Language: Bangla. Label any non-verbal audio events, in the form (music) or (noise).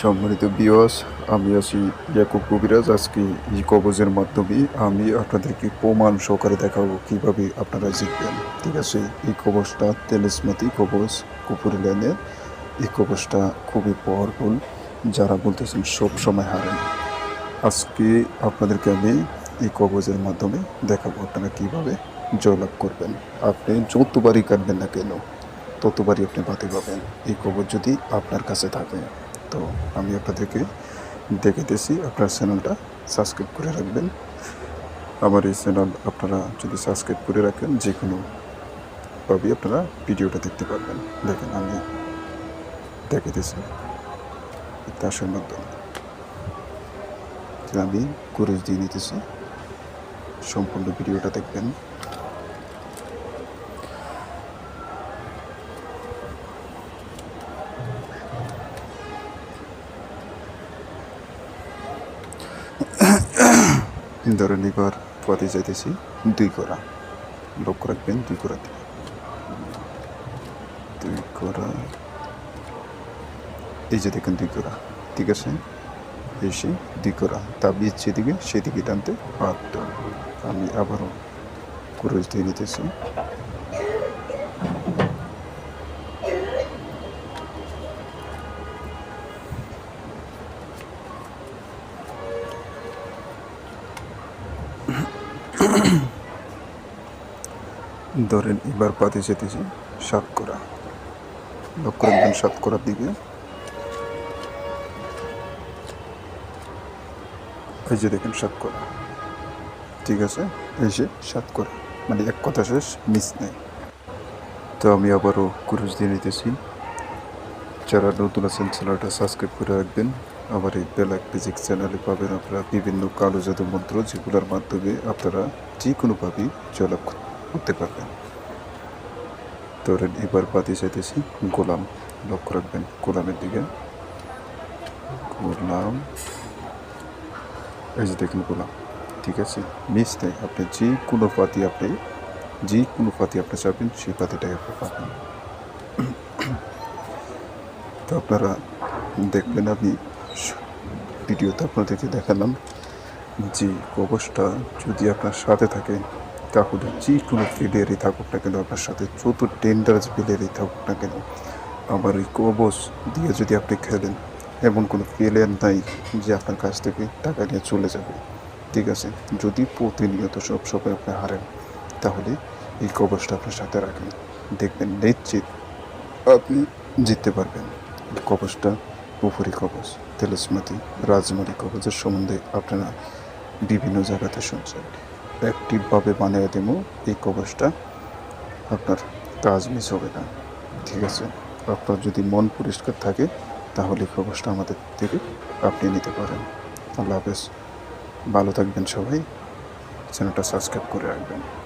সম্মানিত বিওয়াস আমি আছি ইয়াকুব কবিরাজ। আজকে এই কবজের মাধ্যমে আমি আপনাদেরকে প্রমাণ সহকারে দেখাবো কীভাবে আপনারা জিতবেন। ঠিক আছে, এই কবজটা তেলেসমাতি কবজ কুপুরি লাইনের এই কবজটা খুবই পাওয়ারফুল যারা বলতেছেন সব সময় হারেন। আজকে আপনাদেরকে আমি এই কবজের মাধ্যমে দেখাবো আপনারা কীভাবে জয়লাভ করবেন। আপনি যতবারই কাটবেন না কেন, ততবারই আপনি বাতি পাবেন এই কবর যদি আপনার কাছে থাকে তো আমি আপনাদেরকে দেখাইতেছি। আপনার চ্যানেলটা সাবস্ক্রাইব করে রাখবেন। আমার এই চ্যানেল আপনারা যদি সাবস্ক্রাইব করে রাখেন যে কোনো ভাবে আপনারা ভিডিওটা দেখতে পারবেন। দেখেন, আমি দেখাইতেছি। তাসের মাধ্যমে। আমি কুরুজ দিয়ে নিতেছি। সম্পূর্ণ ভিডিওটা দেখবেন। এবার পথে যাইতেছি, দুই করা। লক্ষ্য রাখবেন, দুই করা দিকে দুই করা। এই যে দেখেন দুই করা, ঠিক আছে? এসে দুই করা তাবিজ যেদিকে সেদিকে টানতে বাধ্য। আমি আবারও কুরুজ দিয়ে নিতেছি (coughs) ধরেন, এবার পাতে যেতেছি সাত করা লক্ষ্য রাখবেন সাত করার দিকে। এই যে দেখেন সাত করা ঠিক আছে? এই যে সাত করা মানে এক কথা শেষ, মিস নেই। তো আমি আবারও কুরুজ দিয়ে নিতেছি। যারা নতুন আছেন, চ্যানেলটা সাবস্ক্রাইব করে রাখবেন। আমার এই বেলাক ফিজিক্স চ্যানেলে পাবেন আপনারা বিভিন্ন কালো জাদু মন্ত্র, যেগুলোর মাধ্যমে আপনারা যে কোনোভাবেই জয়লাভ করতে পারবেন। ধরেন, এবার পাতি চাইতেছি গোলাম। লক্ষ্য রাখবেন, গোলামের দিকে। গোলাম। এই যে দেখুন গোলাম, ঠিক আছে? মিস নেই, আপনি যে কোনো পাতি আপনি যে কোনো পাতি আপনি চাবেন সেই পাতিটাই আপনি পাবেন। তো আপনারা দেখবেন, আমি ভিডিওতে আপনাদেরকে দেখালাম। যে কবচটা যদি আপনার সাথে থাকে, তাহলে যে কোনো প্লেয়ারই থাকুক না কেন, আপনার সাথে যত ডেঞ্জারাস প্লেয়ারই থাকুক না কেন আবার ওই কবচ দিয়ে যদি আপনি খেলেন, এমন কোনো প্লেয়ার নাই যে আপনার কাছ থেকে টাকা নিয়ে চলে যাবে। ঠিক আছে? যদি প্রতিনিয়ত সব সময় আপনি হারেন, তাহলে এই কবচটা আপনার সাথে রাখেন। দেখবেন নিশ্চিত আপনি জিততে পারবেন। কবচটা পুফুরি কবচ, তেলসমাতি রাজমারি কবচের সম্বন্ধে আপনারা বিভিন্ন জায়গাতে শুনছেন। অ্যাক্টিভভাবে বানিয়ে দেব, এই কবচটা আপনার কাজ মিস হবে না। ঠিক আছে? আপনার যদি মন পরিষ্কার থাকে, তাহলে কবচটা আমাদের থেকে আপনি নিতে পারেন। আল্লাহ হাফেজ। ভালো থাকবেন সবাই। চ্যানেলটা সাবস্ক্রাইব করে রাখবেন।